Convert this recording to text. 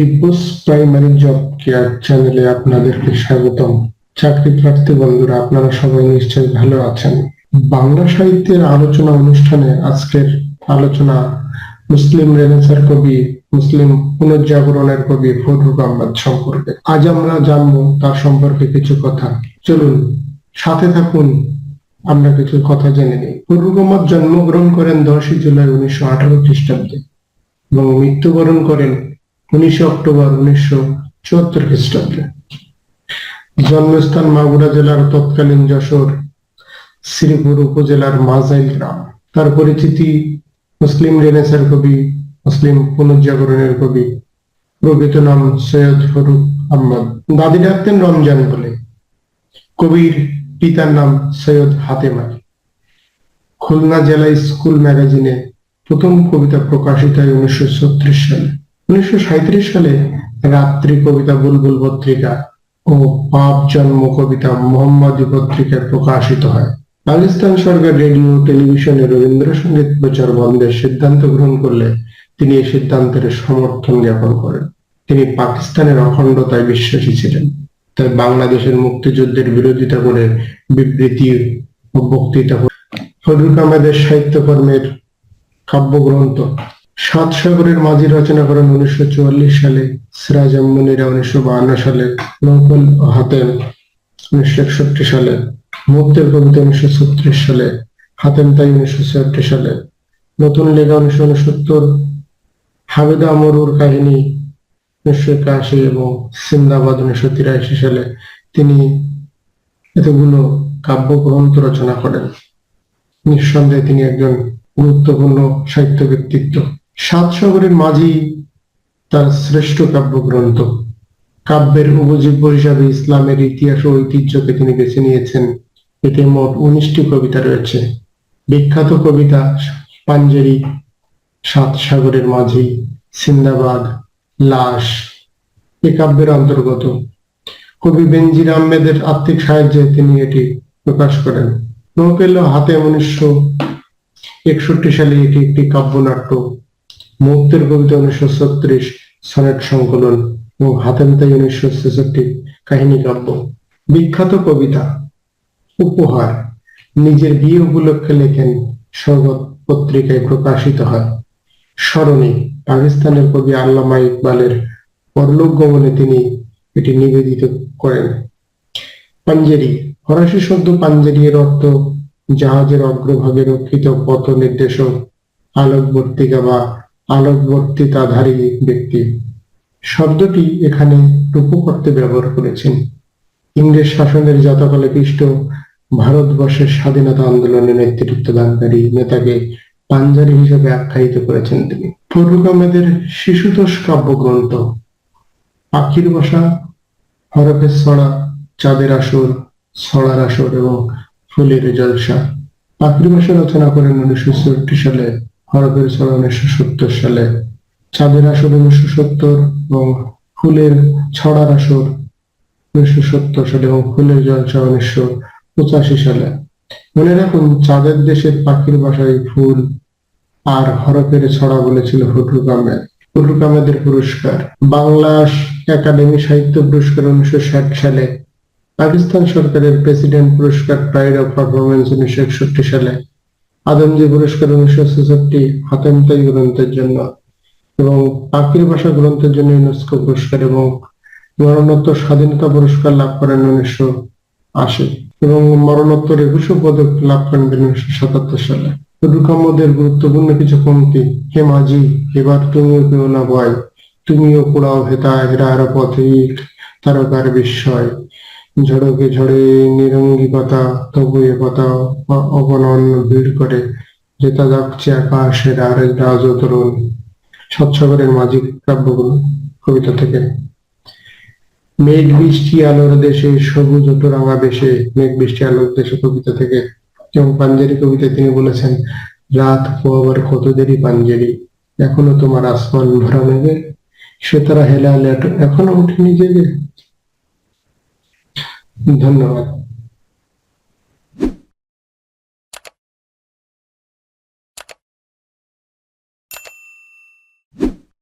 দিব্যস primary job care চ্যানেলে আপনাদেরকে স্বাগতম। চাকরি প্রার্থী বন্ধুরা, আপনারা সবাই নিশ্চয়ই ভালো আছেন। বাংলা সাহিত্যের আলোচনা অনুষ্ঠানে আজকের আলোচনা মুসলিম রেনেসার কবি, মুসলিম পুনর্জাগরণের কবি ফরুক আহমদ সম্পর্কে। আজ আমরা জানব তার সম্পর্কে কিছু কথা। চলুন, সাথে থাকুন, আমরা কিছু কথা জেনে নিই। ফরুক আহমদ জন্মগ্রহণ করেন দশই জুলাই উনিশশো আঠারো খ্রিস্টাব্দে এবং মৃত্যুবরণ করেন উনিশে অক্টোবর উনিশশো চুয়াত্তর খ্রিস্টাব্দে। জন্মস্থান মাগুরা জেলার তৎকালীন যশোর, শ্রীপুর উপজেলার মাজাইল গ্রাম। তার পরিচিতি মুসলিম রেনেসার কবি, মুসলিম পুনর্জাগরণের কবি, প্রকৃত নাম সৈয়দ ফরুক আহমদ। দাদি ডাকতেন রমজান বলে কবির পিতার নাম সৈয়দ হাতেম। খুলনা জেলা স্কুল ম্যাগাজিনে প্রথম কবিতা প্রকাশিত হয় উনিশশো ছত্রিশ সালে। উনিশশো সালে রাত্রি কবিতা বুলবুল পত্রিকা ও পাপ জন্ম কবিতা মোহাম্মদী পত্রিকায় প্রকাশিত হয়। পাকিস্তান সরকার রেডিও, টেলিভিশনে রবীন্দ্রসঙ্গীত প্রচার বন্ধের সিদ্ধান্ত গ্রহণ করলে তিনি এই সিদ্ধান্তের সমর্থন জ্ঞাপন করেন। তিনি পাকিস্তানের অখণ্ডতায় বিশ্বাসী ছিলেন। তাই বাংলাদেশের মুক্তিযুদ্ধের বিরোধিতা করে বিবৃতি ও বক্তৃতা ফজলুল আহমেদের সাহিত্যকর্মের কাব্যগ্রন্থ সাত সাগরের মাঝি রচনা করেন উনিশশো চুয়াল্লিশ সালে সিরাজ মুনিরা উনিশশো বাহান্ন সালে নৌফল হাতেম উনিশশো একষট্টি সালে, মুক্তের কবিতা উনিশশো ছত্রিশ সালে, হাতেম তাই উনিশশো ছিয়াত্তর সালে, নতুন লেখা উনিশশো উনসত্তর হাবিদা মরুর কাহিনী উনিশশো একাশি এবং সিন্দাবাদ উনিশশো তিরাশি সালে তিনি এতগুলো কাব্যগ্রন্থ রচনা করেন। নিঃসন্দেহে তিনি একজন গুরুত্বপূর্ণ সাহিত্য ব্যক্তিত্ব। সাত সাগরের মাঝি তার শ্রেষ্ঠ কাব্যগ্রন্থ। কাব্যের উপজীব্য হিসাবে ইসলামের ইতিহাস ও ঐতিহ্যকে তিনি বেছে নিয়েছেন। এতে মোট উনিশটি কবিতা রয়েছে। বিখ্যাত কবিতা পাঞ্জেরি, সাত সাগরের মাঝি, সিন্দাবাদ, লাশ, এ কাব্যের অন্তর্গত। কবি বেনজির আহমেদের আর্থিক সাহায্যে তিনি এটি প্রকাশ করেন। নৌকেল হাতে উনিশশো একষট্টি সালে এটি একটি কাব্যনাট্য। মুক্তের কবিতা উনিশশো ছত্রিশ, সনেট সংকলন এবং হাতেমতাই উনিশশো ছেষট্টি কাহিনী কাব্য। বিখ্যাত কবিতা, উপহার, নিজের বিয়ে উপলক্ষে লেখেন স্বর্গত পত্রিকায় প্রকাশিত হয়। স্মরণে পাকিস্তানের কবি আল্লামা ইকবালের পরলোক গমনে তিনি এটি নিবেদিত করেন। পাঞ্জেরি, ফরাসি শব্দ পাঞ্জেরি এর অর্থ জাহাজের অগ্রভাগে রক্ষিত পথ নির্দেশক আলোকবর্তিকা বা আলোকবর্তিতাধারী ব্যক্তি। শব্দটি এখানে রূপকর্তে ব্যবহার করেছেন। ইংরেজ শাসনের যতকালে পৃষ্ঠ ভারতবর্ষের স্বাধীনতা আন্দোলনে নেতৃত্ব দানকারী নেতাকে পাঞ্জারি হিসেবে আখ্যায়িত করেছেন তিনি। ফরুক আহমেদের শিশুতোষ কাব্যগ্রন্থ, পাখির বাসা হরফের ছড়া, চাঁদের আসর, ছড়ার আসর এবং ফুলের জলসা। পাখির বাসা রচনা করেন উনিশশো চুয়াত্তর সালে হরফের ছড়া উনিশশো সত্তর সালে চাঁদের আসর উনিশশো সত্তর এবং ফুলের ছড়ার আসর উনিশশো সত্তর সালে এবং ফুলের জল জলসা উনিশশো পঁচাশি সালে। মনে রাখুন, চাঁদের দেশের পাখির বাসায় ফুল আর হরফের ছড়া বলেছিল ফটুক আহমেদ ফটুক আহমেদের পুরস্কার। বাংলা একাডেমি সাহিত্য পুরস্কার উনিশশো ষাট সালে। পাকিস্তান সরকারের প্রেসিডেন্ট পুরস্কার প্রাইড অফ পারফরমেন্স উনিশশো একষট্টি সালে। আদমজি পুরস্কার উনিশশো ছেষট্টি হাতেমতাই গ্রন্থের জন্য এবং পাখির ভাষা গ্রন্থের জন্য ইউনেস্কো পুরস্কার এবং মরণোত্তর স্বাধীনতা পুরস্কার লাভ করেন উনিশশো আশি এবং মরণোত্তর একুশে পদক লাভ করেন উনিশশো সাতাত্তর সালে। রুকামদের গুরুত্বপূর্ণ কিছু পঙ্ক্তি, হে মাঝি, এবার তুমিও কেউ না ভয় তুমিও পোড়াও হেতা হেরার পথিক তারকার বিস্ময়। ঝড়কে ঝড়ে নিরঙ্গিকতা, তবু এ কথা অগণন ভিড় করে যেটা যাচ্ছে আকাশের আরেক রাজতরুণ। স্বচ্ছগরের মাঝি কাব্যগুলো কবিতা থেকে। মেঘ বৃষ্টি আলোর দেশে, সবুজ ও রাঙা বেশে, মেঘ বৃষ্টি আলোর দেশে কবিতা থেকে। এবং পাঞ্জেরি কবিতায় তিনি বলেছেন, রাত পোয়াবার কত দেরি পাঞ্জেরি, এখনও তোমার আসমান ভরা মেঘে সে তারা হেলা এখনও উঠেনি জেগে। ধন্যবাদ।